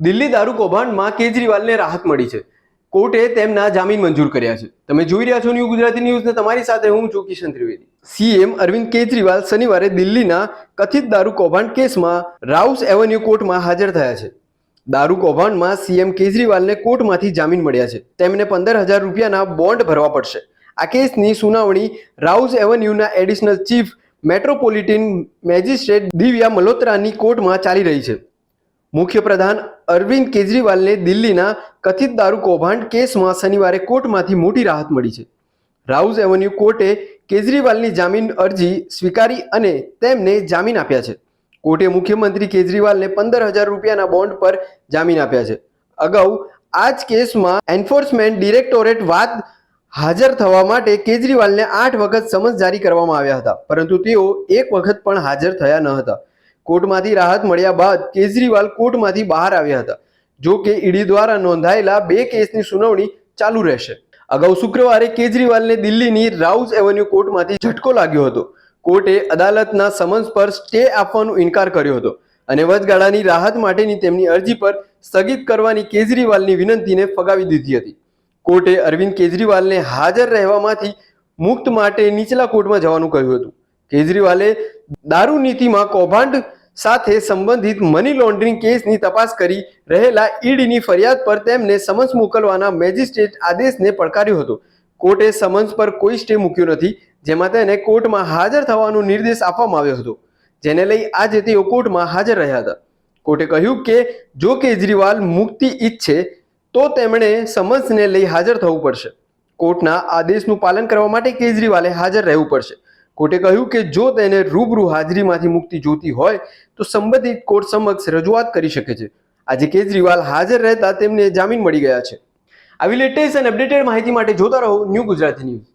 દિલ્હી દારૂ કૌભાંડમાં કેજરીવાલને રાહત મળી છે. કોર્ટે તેમના જામીન મંજૂર કર્યા છે. તમે જોઈ રહ્યા છો ન્યૂ ગુજરાતી ન્યૂઝને. તમારી સાથે હું છું કિશન ત્રિવેદી. સીએમ અરવિંદ કેજરીવાલ શનિવારે દિલ્હીના કથિત દારૂ કૌભાંડ કેસમાં રાઉસ એવન્યુ કોર્ટમાં હાજર થયા છે. દારૂ કૌભાંડમાં સીએમ કેજરીવાલને કોર્ટમાંથી જામીન મળ્યા છે. તેમને પંદર હજાર રૂપિયાના બોન્ડ ભરવા પડશે. આ કેસની સુનાવણી Rouse એવન્યુના additional chief metropolitan magistrate Divya મલોત્રાની કોર્ટમાં ચાલી રહી છે. મુખ્યપ્રધાન અરવિંદ કેજરીવાલને દિલ્હીના કથિત દારૂ કૌભાંડ કેસમાં શનિવારે કોર્ટમાંથી મોટી રાહત મળી છે. રાઉઝ એવન્યુ કોર્ટે કેજરીવાલની જામીન અરજી સ્વીકારી અને તેમને જામીન આપ્યા છે. કોર્ટે મુખ્યમંત્રી કેજરીવાલને પંદર હજાર રૂપિયાના બોન્ડ પર જામીન આપ્યા છે. અગાઉ આ જ કેસમાં એન્ફોર્સમેન્ટ ડિરેક્ટોરેટ વાત હાજર થવા માટે કેજરીવાલને આઠ વખત સમન્સ જારી કરવામાં આવ્યા હતા, પરંતુ તેઓ એક વખત પણ હાજર થયા ન હતા. કોર્ટમાંથી રાહત મળ્યા બાદ કેજરીવાલ કોર્ટમાંથી બહાર આવ્યા હતા. જો કે ઈડી દ્વારા નોંધાયેલા બે કેસની સુનાવણી ચાલુ રહેશે. અગાઉ શુક્રવારે કેજરીવાલને દિલ્હીની રાઉઝ એવન્યુ કોર્ટમાંથી ઝટકો લાગ્યો હતો. કોર્ટે અદાલતના સમન્સ પર સ્ટે આપવાનો ઇનકાર કર્યો હતો અને વચગાળાની રાહત માટેની તેમની અરજી પર સ્થગિત કરવાની કેજરીવાલની વિનંતીને ફગાવી દીધી હતી. કોર્ટે અરવિંદ કેજરીવાલને હાજર રહેવામાંથી મુક્ત માટે નીચલા કોર્ટમાં જવાનું કહ્યું હતું. કેજરીવાલે દારૂ નીતિમાં કૌભાંડ સાથે સંબંધિત મની લોન્ડરિંગ કેસની તપાસ કરી રહેલા ઈડીની ફરિયાદ પર તેમને સમન્સ મોકલવાના મેજિસ્ટ્રેટ આદેશને પડકાર્યો હતો. કોર્ટે સમન્સ પર કોઈ સ્ટે મૂક્યો નથી, જેમાં તેને કોર્ટમાં હાજર થવાનો નિર્દેશ આપવામાં આવ્યો હતો. જેને લઈ આજે તેઓ કોર્ટમાં હાજર રહ્યા હતા. કોર્ટે કહ્યું કે, જો કેજરીવાલ મુક્તિ ઈચ્છે, તો તેમણે સમન્સને લઈ હાજર થવું પડશે. કોર્ટના આદેશનું પાલન કરવા માટે કેજરીવાલે હાજર રહેવું પડશે. કોર્ટે કહ્યું કે જો તેને રૂબરૂ હાજરીમાંથી મુક્તિ જોતી હોય, તો સંબંધિત કોર્ટ સમક્ષ રજૂઆત કરી શકે છે. આજે કેજરીવાલ હાજર રહેતા તેમને જામીન મળી ગયા છે. આવી લેટેસ્ટ અને અપડેટેડ માહિતી માટે જોતા રહો ન્યૂ ગુજરાતી ન્યૂઝ.